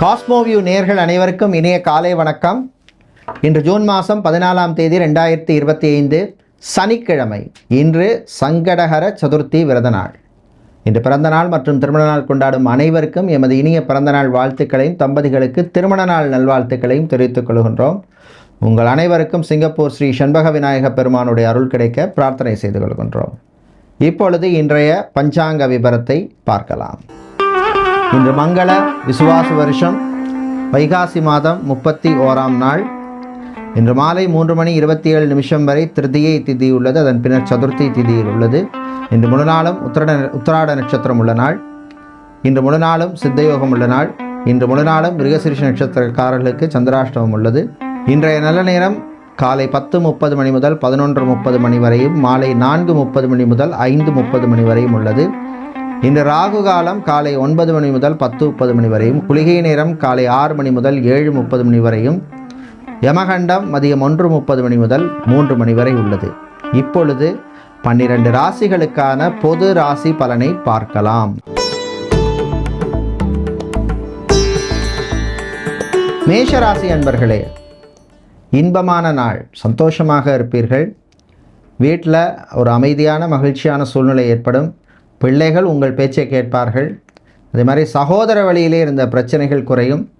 Cosmoview நேர்கள் அனைவருக்கும் இனிய காலை வணக்கம். இன்று ஜூன் மாதம் பதினாலாம் தேதி ரெண்டாயிரத்தி இருபத்தி ஐந்து சனிக்கிழமை. இன்று சங்கடகர சதுர்த்தி விரத நாள். இன்று பிறந்த நாள் மற்றும் திருமண நாள் கொண்டாடும் அனைவருக்கும் எமது இனிய பிறந்த நாள் வாழ்த்துக்களையும் தம்பதிகளுக்கு திருமண நாள் நல்வாழ்த்துக்களையும் தெரிவித்துக் கொள்கின்றோம். உங்கள் அனைவருக்கும் சிங்கப்பூர் ஸ்ரீ செண்பக விநாயக பெருமானுடைய அருள் கிடைக்க பிரார்த்தனை செய்து கொள்கின்றோம். இப்பொழுது இன்றைய பஞ்சாங்க விபரத்தை பார்க்கலாம். இன்று மங்கள விசுவாச வருஷம் வைகாசி மாதம் முப்பத்தி ஓராம் நாள். இன்று மாலை மூன்று மணி இருபத்தி ஏழு நிமிஷம் வரை திருதியை திதி உள்ளது அதன் பின்னர் சதுர்த்தி திதியில் உள்ளது. இன்று முழு நாளும் உத்திரட உத்திராட நட்சத்திரம் உள்ள நாள். இன்று முழு நாளும் சித்தயோகம் உள்ள நாள். இன்று முழு நாளும் மிருகசிரிஷ நட்சத்திரக்காரர்களுக்கு சந்திராஷ்டமம் உள்ளது. இன்றைய நல்ல நேரம் காலை பத்து முப்பது மணி முதல் பதினொன்று முப்பது மணி வரையும் மாலை நான்கு முப்பது மணி முதல் ஐந்து முப்பது மணி வரையும் உள்ளது. இந்த ராகு காலம் காலை ஒன்பது மணி முதல் பத்து முப்பது மணி வரையும் குளிகை நேரம் காலை ஆறு மணி முதல் ஏழு முப்பது மணி வரையும் யமகண்டம் மதியம் ஒன்று முப்பது மணி முதல் மூன்று மணி வரை உள்ளது. இப்பொழுது பன்னிரண்டு ராசிகளுக்கான பொது ராசி பலனை பார்க்கலாம். மேஷ ராசி அன்பர்களே இன்பமான நாள். சந்தோஷமாக இருப்பீர்கள். வீட்டில் ஒரு அமைதியான மகிழ்ச்சியான சூழ்நிலை ஏற்படும். பிள்ளைகள் உங்கள் பேச்சை கேட்பார்கள். அதே மாதிரி சகோதர வழியிலே இருந்த பிரச்சனைகள் குறையும்.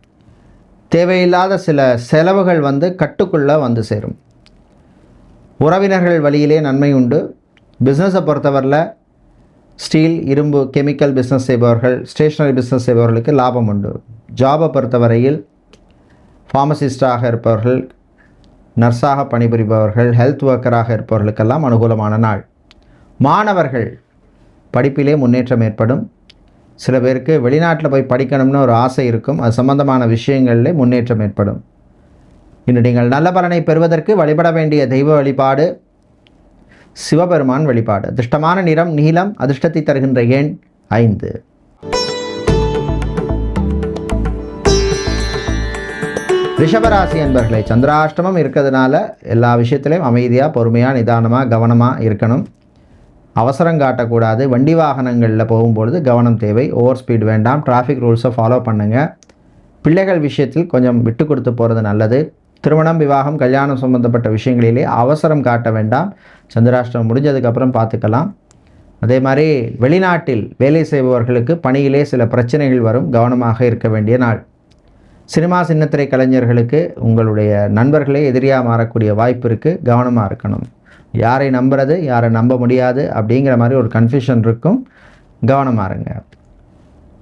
தேவையில்லாத சில செலவுகள் வந்து கட்டுக்குள்ளே வந்து சேரும். உறவினர்கள் வழியிலே நன்மை உண்டு. பிஸ்னஸை பொறுத்தவரையில் ஸ்டீல் இரும்பு கெமிக்கல் பிஸ்னஸ் செய்பவர்கள் ஸ்டேஷ்னரி பிஸ்னஸ் செய்பவர்களுக்கு லாபம் உண்டு. ஜாபை பொறுத்தவரையில் ஃபார்மசிஸ்டாக இருப்பவர்கள் நர்ஸாக பணிபுரிபவர்கள் ஹெல்த் ஒர்க்கராக இருப்பவர்களுக்கெல்லாம் அனுகூலமான நாள். மாணவர்கள் படிப்பிலே முன்னேற்றம் ஏற்படும். சில பேருக்கு வெளிநாட்டில் போய் படிக்கணும்னு ஒரு ஆசை இருக்கும். அது சம்பந்தமான விஷயங்களில் முன்னேற்றம் ஏற்படும். இன்று நீங்கள் நல்ல பலனை பெறுவதற்கு வழிபட வேண்டிய தெய்வ வழிபாடு சிவபெருமான் வழிபாடு. அதிர்ஷ்டமான நிறம் நீலம் அதிர்ஷ்டத்தை தருகின்ற எண் ஐந்து. ரிஷபராசி என்பர்களை சந்திராஷ்டமம் இருக்கிறதுனால எல்லா விஷயத்திலையும் அமைதியாக பொறுமையாக நிதானமாக கவனமாக இருக்கணும். அவசரம் காட்டக்கூடாது. வண்டி வாகனங்களில் போகும்பொழுது கவனம் தேவை. ஓவர் ஸ்பீட் வேண்டாம். டிராஃபிக் ரூல்ஸை ஃபாலோ பண்ணுங்கள் பிள்ளைகள் விஷயத்தில் கொஞ்சம் விட்டு கொடுத்து போகிறது நல்லது. திருமணம் விவாகம் கல்யாணம் சம்பந்தப்பட்ட விஷயங்களிலே அவசரம் காட்ட வேண்டாம். சந்திராஷ்டிரம் முடிஞ்சதுக்கப்புறம் பார்த்துக்கலாம். அதே மாதிரி வெளிநாட்டில் வேலை செய்பவர்களுக்கு பணியிலே சில பிரச்சனைகள் வரும். கவனமாக இருக்க வேண்டிய நாள். சினிமா சின்னத்திரை கலைஞர்களுக்கு உங்களுடைய நண்பர்களே எதிரியாக மாறக்கூடிய வாய்ப்பு இருக்குது கவனமாக இருக்கணும். யாரை நம்புறது யாரை நம்ப முடியாது அப்படிங்கிற மாதிரி ஒரு கன்ஃபியூஷன் இருக்கும். கவனமாக இருங்க.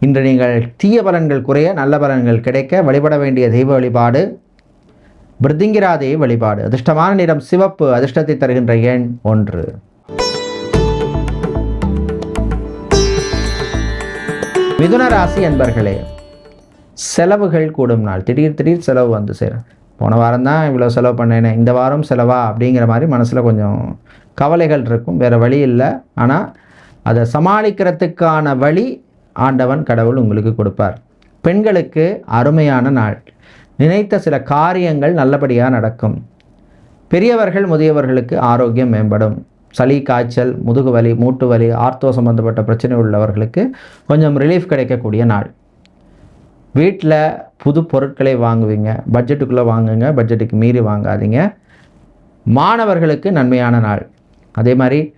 இன்று நீங்கள் தீய பலன்கள் குறைய நல்ல பலன்கள் கிடைக்க வழிபட வேண்டிய தெய்வ வழிபாடு பிருத்திங்கிராதே வழிபாடு. அதிர்ஷ்டமான நிறம் சிவப்பு அதிர்ஷ்டத்தை தருகின்ற எண் ஒன்று. மிதுன ராசி என்பர்களே செலவுகள் கூடும் நாள். திடீர் திடீர் செலவு வந்து சேரும். போன வாரம் தான் இவ்வளோ செலவு பண்ணேனே இந்த வாரம் செலவா அப்படிங்கிற மாதிரி மனசில் கொஞ்சம் கவலைகள் இருக்கும். வேறு வழி இல்லை. ஆனால் அதை சமாளிக்கிறதுக்கான வழி ஆண்டவன் கடவுள் உங்களுக்கு கொடுப்பார். பெண்களுக்கு அருமையான நாள். நினைத்த சில காரியங்கள் நல்லபடியாக நடக்கும். பெரியவர்கள் முதியவர்களுக்கு ஆரோக்கியம் மேம்படும். சளி காய்ச்சல் முதுகு வலி மூட்டு வலி ஆர்த்தோ சம்பந்தப்பட்ட பிரச்சனை உள்ளவர்களுக்கு கொஞ்சம் ரிலீஃப் கிடைக்கக்கூடிய நாள். வீட்டில் புது பொருட்களை வாங்குவீங்க. பட்ஜெட்டுக்குள்ளே வாங்குங்க. பட்ஜெட்டுக்கு மீறி வாங்காதீங்க. மாணவர்களுக்கு நன்மையான நாள். அதே மாதிரி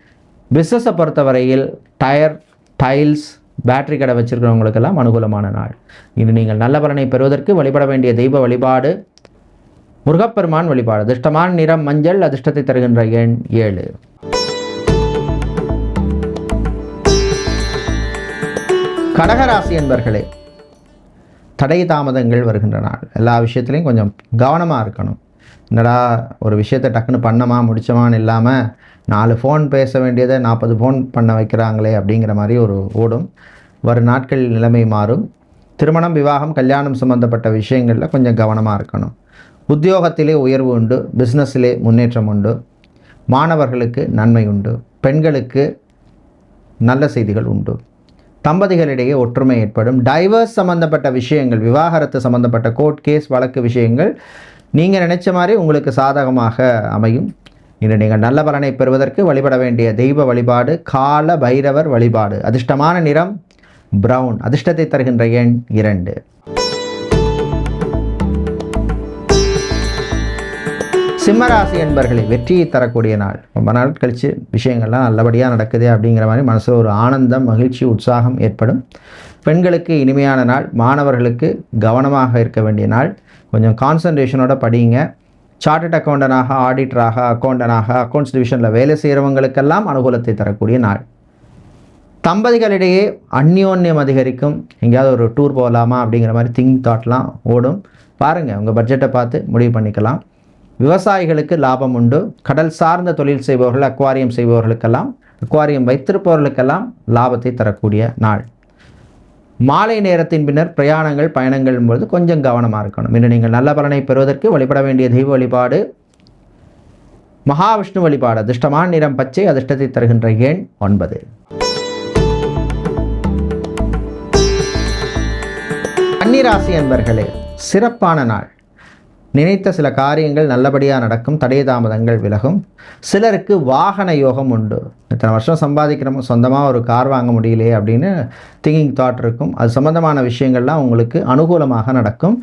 பிஸ்னஸை பொறுத்தவரையில் டயர் டைல்ஸ் பேட்டரி கடை வச்சுருக்கிறவங்களுக்கெல்லாம் அனுகூலமான நாள். இன்று நீங்கள் நல்ல பலனை பெறுவதற்கு வழிபட வேண்டிய தெய்வ வழிபாடு முருகப்பெருமான் வழிபாடு. அதிர்ஷ்டமான நிறம் மஞ்சள் அதிர்ஷ்டத்தை தருகின்ற எண் ஏழு. கடகராசி என்பர்களே தடை தாமதங்கள் வருகின்றன. எல்லா விஷயத்துலையும் கொஞ்சம் கவனமாக இருக்கணும். என்னடா ஒரு விஷயத்தை டக்குன்னு பண்ணமா முடிச்சமான்னு இல்லாமல் நாலு ஃபோன் பேச வேண்டியதை நாற்பது ஃபோன் பண்ண வைக்கிறாங்களே அப்படிங்கிற மாதிரி ஒரு ஓடும் வரும் நாட்களில் நிலைமை மாறும். திருமணம் விவாகம் கல்யாணம் சம்பந்தப்பட்ட விஷயங்களில் கொஞ்சம் கவனமாக இருக்கணும். உத்தியோகத்திலே உயர்வு உண்டு. பிஸ்னஸிலே முன்னேற்றம் உண்டு. மாணவர்களுக்கு நன்மை உண்டு. பெண்களுக்கு நல்ல செய்திகள் உண்டு. தம்பதிகளிடையே ஒற்றுமை ஏற்படும். டைவர்ஸ் சம்பந்தப்பட்ட விஷயங்கள் விவாகரத்து சம்பந்தப்பட்ட கோர்ட் கேஸ் வழக்கு விஷயங்கள் நீங்கள் நினைச்ச மாதிரி உங்களுக்கு சாதகமாக அமையும். இன்று நீங்கள் நல்ல பலனை பெறுவதற்கு வழிபட வேண்டிய தெய்வ வழிபாடு கால பைரவர் வழிபாடு. அதிர்ஷ்டமான நிறம் பிரவுன் அதிர்ஷ்டத்தை தருகின்ற எண் இரண்டு. சிம்மராசி என்பர்களை வெற்றியை தரக்கூடிய நாள். ரொம்ப நாள் கழித்து விஷயங்கள்லாம் நல்லபடியாக நடக்குது அப்படிங்கிற மாதிரி மனசில் ஒரு ஆனந்தம் மகிழ்ச்சி உற்சாகம் ஏற்படும். பெண்களுக்கு இனிமையான நாள். மாணவர்களுக்கு கவனமாக இருக்க வேண்டிய நாள். கொஞ்சம் கான்சன்ட்ரேஷனோட படிங்க. சார்ட்டட் அக்கௌண்டனாக ஆடிட்டராக அக்கௌண்டனாக அக்கௌண்ட்ஸ் டிவிஷனில் வேலை செய்கிறவங்களுக்கெல்லாம் அனுகூலத்தை தரக்கூடிய நாள். தம்பதிகளிடையே அந்யோன்யம் அதிகரிக்கும். எங்கேயாவது ஒரு டூர் போகலாமா அப்படிங்கிற மாதிரி திங்க் தாட்லாம் ஓடும். பாருங்கள் உங்கள் பட்ஜெட்டை பார்த்து முடிவு பண்ணிக்கலாம். விவசாயிகளுக்கு லாபம் உண்டு. கடல் சார்ந்த தொழில் செய்பவர்கள் அக்வாரியம் செய்பவர்களுக்கெல்லாம் அக்வாரியம் வைத்திருப்பவர்களுக்கெல்லாம் லாபத்தை தரக்கூடிய நாள். மாலை நேரத்தின் பின்னர் பிரயாணங்கள் பயணங்கள் பொழுது கொஞ்சம் கவனமாக இருக்கணும். இன்று நீங்கள் நல்ல பலனை பெறுவதற்கு வழிபட வேண்டிய தெய்வ வழிபாடு மகாவிஷ்ணு வழிபாடு அதிர்ஷ்டமான நிறம் பச்சை அதிர்ஷ்டத்தை தருகின்ற எண் ஒன்பது. கன்னிராசி என்பர்களே சிறப்பான நாள். நினைத்த சில காரியங்கள் நல்லபடியாக நடக்கும் தடை தாமதங்கள் விலகும். சிலருக்கு வாகன யோகம் உண்டு. இத்தனை வருஷம் சம்பாதிக்கிறோம் சொந்தமாக ஒரு கார் வாங்க முடியலையே அப்படின்னு திங்கிங் தாட் இருக்கும். அது சம்மந்தமான விஷயங்கள்லாம் உங்களுக்கு அனுகூலமாக நடக்கும்.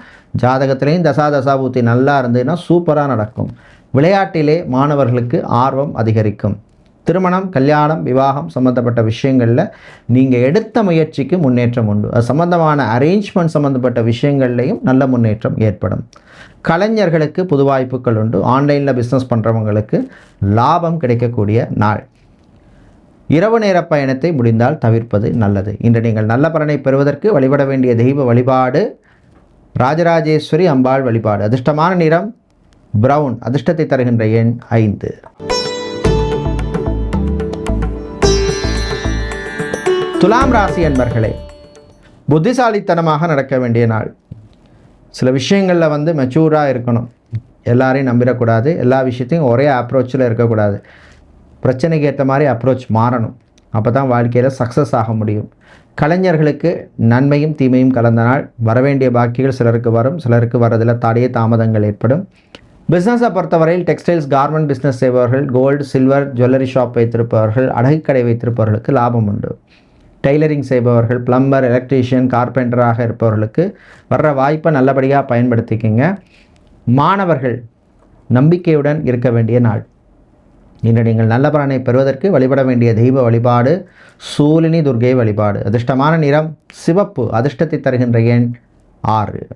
ஜாதகத்திலையும் தசா தசாபூத்தி நல்லா இருந்ததுன்னா சூப்பராக நடக்கும். விளையாட்டிலே மாணவர்களுக்கு ஆர்வம் அதிகரிக்கும். திருமணம் கல்யாணம் விவாகம் சம்மந்தப்பட்ட விஷயங்களில் நீங்கள் எடுத்த முயற்சிக்கு முன்னேற்றம் உண்டு. அது சம்மந்தமான அரேஞ்ச்மெண்ட் சம்மந்தப்பட்ட விஷயங்கள்லையும் நல்ல முன்னேற்றம் ஏற்படும். கலைஞர்களுக்கு புது வாய்ப்புகள் உண்டு. ஆன்லைனில் பிஸ்னஸ் பண்ணுறவங்களுக்கு லாபம் கிடைக்கக்கூடிய நாள். இரவு நேர பயணத்தை முடிந்தால் தவிர்ப்பது நல்லது. இன்று நீங்கள் நல்ல பலனை பெறுவதற்கு வழிபட வேண்டிய தெய்வ வழிபாடு ராஜராஜேஸ்வரி அம்பாள் வழிபாடு. அதிர்ஷ்டமான நிறம் பிரவுன் அதிர்ஷ்டத்தை தருகின்ற எண் ஐந்து. துலாம் ராசி அன்பர்களே புத்திசாலித்தனமாக நடக்க வேண்டிய நாள். சில விஷயங்களில் வந்து மெச்சூராக இருக்கணும். எல்லாரையும் நம்பிடக்கூடாது. எல்லா விஷயத்தையும் ஒரே அப்ரோச்சில் இருக்கக்கூடாது. பிரச்சனைக்கு ஏற்ற மாதிரி அப்ரோச் மாறணும். அப்போ தான் வாழ்க்கையில் சக்ஸஸ் ஆக முடியும். கலைஞர்களுக்கு நன்மையும் தீமையும் கலந்த நாள். வரவேண்டிய பாக்கிகள் சிலருக்கு வரும். சிலருக்கு வரதில் தடையே தாமதங்கள் ஏற்படும். பிஸ்னஸை பொறுத்தவரையில் டெக்ஸ்டைல்ஸ் கார்மெண்ட் பிஸ்னஸ் செய்பவர்கள் கோல்டு சில்வர் ஜுவல்லரி ஷாப் வைத்திருப்பவர்கள் அடகுக்கடை வைத்திருப்பவர்களுக்கு லாபம் உண்டு. டெய்லரிங் செய்பவர்கள் பிளம்பர் எலக்ட்ரீஷியன் கார்பெண்டராக இருப்பவர்களுக்கு வர்ற வாய்ப்பை நல்லபடியாக பயன்படுத்திக்கங்க. மாணவர்கள் நம்பிக்கையுடன் இருக்க வேண்டிய நாள். இன்று நீங்கள் நல்ல பலனை பெறுவதற்கு வழிபட வேண்டிய தெய்வ வழிபாடு சூலினி துர்கை வழிபாடு. அதிர்ஷ்டமான நிறம் சிவப்பு. அதிர்ஷ்டத்தை தருகின்ற எண் ஆறு.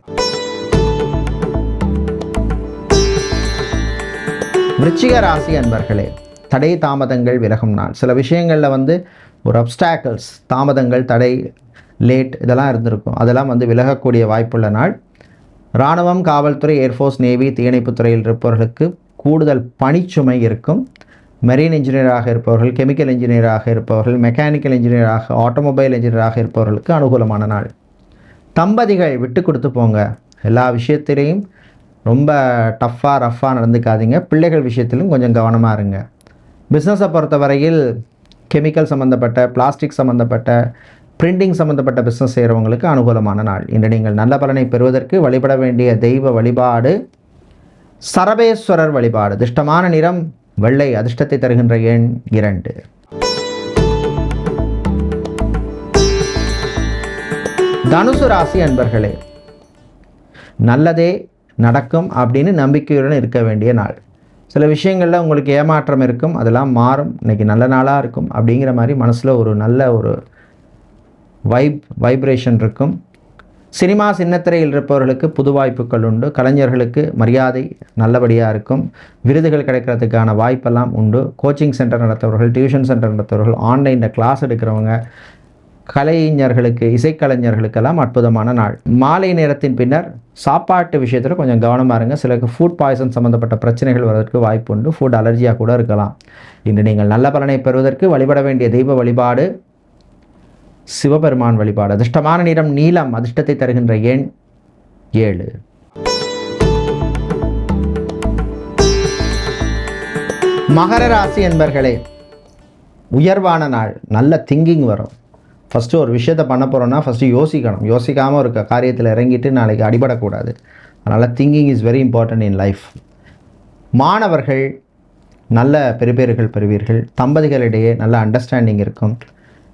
விருச்சிக ராசி அன்பர்களே தடை தாமதங்கள் விலகும் நாள். சில விஷயங்களில் வந்து ஒரு அப்டாக்கிள்ஸ் தாமதங்கள் தடை லேட் இதெல்லாம் இருந்திருக்கும். அதெல்லாம் வந்து விலகக்கூடிய வாய்ப்புள்ள நாள். இராணுவம் காவல்துறை ஏர்ஃபோர்ஸ் நேவி தீயணைப்புத் துறையில் இருப்பவர்களுக்கு கூடுதல் பணிச்சுமை இருக்கும். மெரீன் இன்ஜினியராக இருப்பவர்கள் கெமிக்கல் இன்ஜினியராக இருப்பவர்கள் மெக்கானிக்கல் இன்ஜினியராக ஆட்டோமொபைல் இன்ஜினியராக இருப்பவர்களுக்கு அனுகூலமான நாள். தம்பதிகள் விட்டு கொடுத்து போங்க. எல்லா விஷயத்திலையும் ரொம்ப டஃப்பாக ரஃப்பாக நடந்துக்காதீங்க. பிள்ளைகள் விஷயத்திலும் கொஞ்சம் கவனமாக இருங்க. பிஸ்னஸை பொறுத்தவரையில் கெமிக்கல் சம்மந்தப்பட்ட பிளாஸ்டிக் சம்மந்தப்பட்ட பிரிண்டிங் சம்மந்தப்பட்ட பிஸ்னஸ் செய்கிறவங்களுக்கு அனுகூலமான நாள். இன்று நீங்கள் நல்ல பலனை பெறுவதற்கு வழிபட வேண்டிய தெய்வ வழிபாடு சரபேஸ்வரர் வழிபாடு. அதிர்ஷ்டமான நிறம் வெள்ளை அதிர்ஷ்டத்தை தருகின்ற எண் இரண்டு. தனுசு ராசி அன்பர்களே நல்லதே நடக்கும் அப்படின்னு நம்பிக்கையுடன் இருக்க வேண்டிய நாள். சில விஷயங்களில் உங்களுக்கு ஏமாற்றம் இருக்கும் அதெல்லாம் மாறும். இன்றைக்கி நல்ல நாளாக இருக்கும் அப்படிங்கிற மாதிரி மனசில் ஒரு நல்ல ஒரு வைப் வைப்ரேஷன் இருக்கும். சினிமா சின்னத்திரையில் இருப்பவர்களுக்கு புது வாய்ப்புகள் உண்டு. கலைஞர்களுக்கு மரியாதை நல்லபடியாக இருக்கும். விருதுகள் கிடைக்கிறதுக்கான வாய்ப்பெல்லாம் உண்டு. கோச்சிங் சென்டர் நடத்துபவர்கள் டியூஷன் சென்டர் நடத்துபவர்கள் ஆன்லைனில் கிளாஸ் எடுக்கிறவங்க கலைஞர்களுக்கு இசைக்கலைஞர்களுக்கெல்லாம் அற்புதமான நாள். மாலை நேரத்தின் பின்னர் சாப்பாட்டு விஷயத்தில் கொஞ்சம் கவனமாக இருங்க. சிலருக்கு ஃபுட் பாய்சன் சம்மந்தப்பட்ட பிரச்சனைகள் வருவதற்கு வாய்ப்பு உண்டு. ஃபுட் அலர்ஜியாக கூட இருக்கலாம். இன்று நீங்கள் நல்ல பலனை பெறுவதற்கு வழிபட வேண்டிய தெய்வ வழிபாடு சிவபெருமான் வழிபாடு. அதிர்ஷ்டமான நிறம் நீலம் அதிர்ஷ்டத்தை தருகின்ற எண் ஏழு. மகர ராசி என்பர்களே உயர்வான நாள். நல்ல திங்கிங் வரும். ஃபஸ்ட்டு ஒரு விஷயத்த பண்ண போகிறோன்னா ஃபஸ்ட்டு யோசிக்கணும். யோசிக்காமல் இருக்க காரியத்தில் இறங்கிட்டு நாளைக்கு அடிபடக்கூடாது. அதனால் thinking is very important in life மாணவர்கள் நல்ல பெறுபேறுகள் பெறுவீர்கள். தம்பதிகளிடையே நல்ல அண்டர்ஸ்டாண்டிங் இருக்கும்.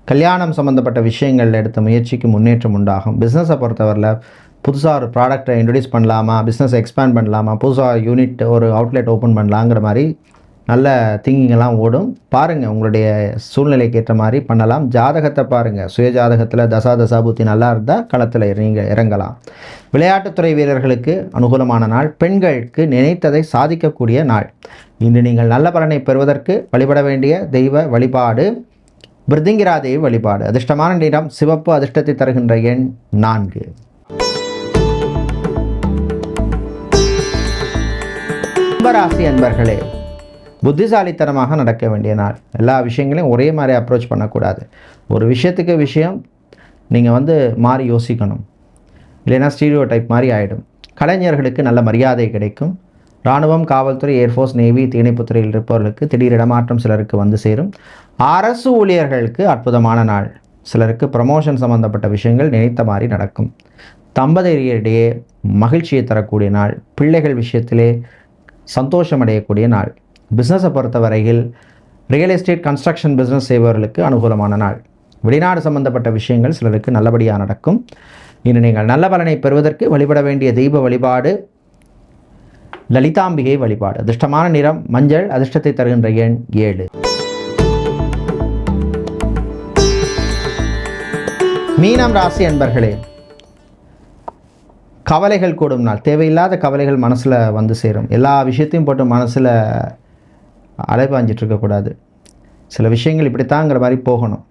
கல்யாணம் சம்மந்தப்பட்ட விஷயங்கள் எடுத்த முயற்சிக்கு முன்னேற்றம் உண்டாகும். பிஸ்னஸை பொறுத்தவரையில் புதுசாக ஒரு ப்ராடக்ட்டை இன்ட்ரடியூஸ் பண்ணலாமா? பிஸ்னஸ் எக்ஸ்பேண்ட் பண்ணலாமா? புதுசாக யூனிட் ஒரு அவுட்லெட் ஓப்பன் பண்ணலாங்கிற மாதிரி நல்ல திங்கிங்கெல்லாம் ஓடும். பாருங்கள் உங்களுடைய சூழ்நிலைக்கு ஏற்ற மாதிரி பண்ணலாம். ஜாதகத்தை பாருங்கள் சுய ஜாதகத்தில் தசா தசாபூத்தி நல்லா இருந்தால் களத்தில் இறங்க இறங்கலாம். விளையாட்டுத்துறை வீரர்களுக்கு அனுகூலமான நாள். பெண்களுக்கு நினைத்ததை சாதிக்கக்கூடிய நாள். இன்று நீங்கள் நல்ல பலனை பெறுவதற்கு வழிபட வேண்டிய தெய்வ வழிபாடு பிருத்திங்கிரா தெய்வ வழிபாடு. அதிர்ஷ்டமான நிறம் சிவப்பு அதிர்ஷ்டத்தை தருகின்ற எண் நான்கு. கும்பராசி அன்பர்களே புத்திசாலித்தனமாக நடக்க வேண்டிய நாள். எல்லா விஷயங்களையும் ஒரே மாதிரி அப்ரோச் பண்ணக்கூடாது. ஒரு விஷயத்துக்கு விஷயம் நீங்கள் வந்து மாறி யோசிக்கணும். இல்லைன்னா ஸ்டீரியோ டைப் மாதிரி ஆகிடும் கலைஞர்களுக்கு நல்ல மரியாதை கிடைக்கும். இராணுவம் காவல்துறை ஏர்ஃபோர்ஸ் நேவி தீயணைப்புத்துறையில் இருப்பவர்களுக்கு திடீர் இடமாற்றம் சிலருக்கு வந்து சேரும். அரசு ஊழியர்களுக்கு அற்புதமான நாள். சிலருக்கு ப்ரமோஷன் சம்பந்தப்பட்ட விஷயங்கள் நினைத்த மாதிரி நடக்கும். தம்பதியரிடையே மகிழ்ச்சியை தரக்கூடிய நாள். பிள்ளைகள் விஷயத்திலே சந்தோஷமடையக்கூடிய நாள். பிஸ்னஸை பொறுத்தவரையில் ரியல் எஸ்டேட் கன்ஸ்ட்ரக்ஷன் பிஸ்னஸ் செய்பவர்களுக்கு அனுகூலமான நாள். வெளிநாடு சம்பந்தப்பட்ட விஷயங்கள் சிலருக்கு நல்லபடியாக நடக்கும். இன்று நீங்கள் நல்ல பலனை பெறுவதற்கு வழிபட வேண்டிய தெய்வ வழிபாடு லலிதாம்பிகை வழிபாடு. அதிர்ஷ்டமான நிறம் மஞ்சள் அதிர்ஷ்டத்தை தருகின்ற எண் ஏழு. மீனம் ராசி அன்பர்களே கவலைகள் கூடும் நாள். தேவையில்லாத கவலைகள் மனசில் வந்து சேரும். எல்லா விஷயத்தையும் போட்டு மனசில் அலைபாஞ்சிட்டு இருக்கக்கூடாது சில விஷயங்கள் இப்படித்தாங்கிற மாதிரி போகணும்.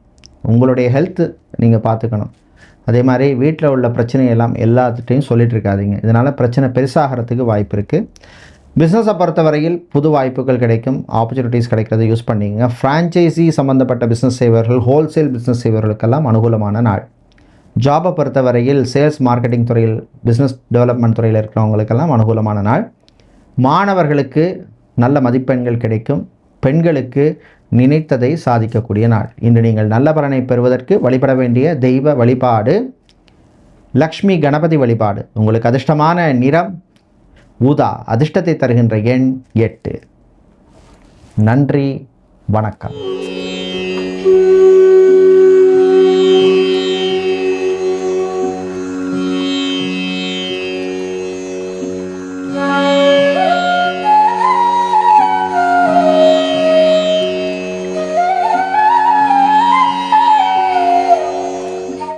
உங்களுடைய ஹெல்த்து நீங்கள் பார்த்துக்கணும். அதே மாதிரி வீட்டில் உள்ள பிரச்சனையெல்லாம் எல்லாத்துட்டையும் சொல்லிட்டு இருக்காதிங்க இதனால் பிரச்சனை பெருசாகிறதுக்கு வாய்ப்பு இருக்குது பிஸ்னஸை பொறுத்தவரையில் புது வாய்ப்புகள் கிடைக்கும். ஆப்பர்ச்சுனிட்டிஸ் கிடைக்கிறத யூஸ் பண்ணிங்க ஃப்ரான்ச்சைசி சம்மந்தப்பட்ட பிஸ்னஸ் செய்வர்கள் ஹோல்சேல் பிஸ்னஸ் செய்வர்களுக்கெல்லாம் அனுகூலமான நாள். ஜாபை பொறுத்தவரையில் சேல்ஸ் மார்க்கெட்டிங் துறையில் பிஸ்னஸ் டெவலப்மெண்ட் துறையில் இருக்கிறவங்களுக்கெல்லாம் அனுகூலமான நாள். மாணவர்களுக்கு நல்ல மதிப்பெண்கள் கிடைக்கும். பெண்களுக்கு நினைத்ததை சாதிக்கக்கூடிய நாள். இன்று நீங்கள் நல்ல பலனை பெறுவதற்கு வழிபட வேண்டிய தெய்வ வழிபாடு லக்ஷ்மி கணபதி வழிபாடு. உங்களுக்கு அதிர்ஷ்டமான நிறம் ஊதா. அதிர்ஷ்டத்தை தருகின்ற எண் எட்டு. நன்றி வணக்கம்.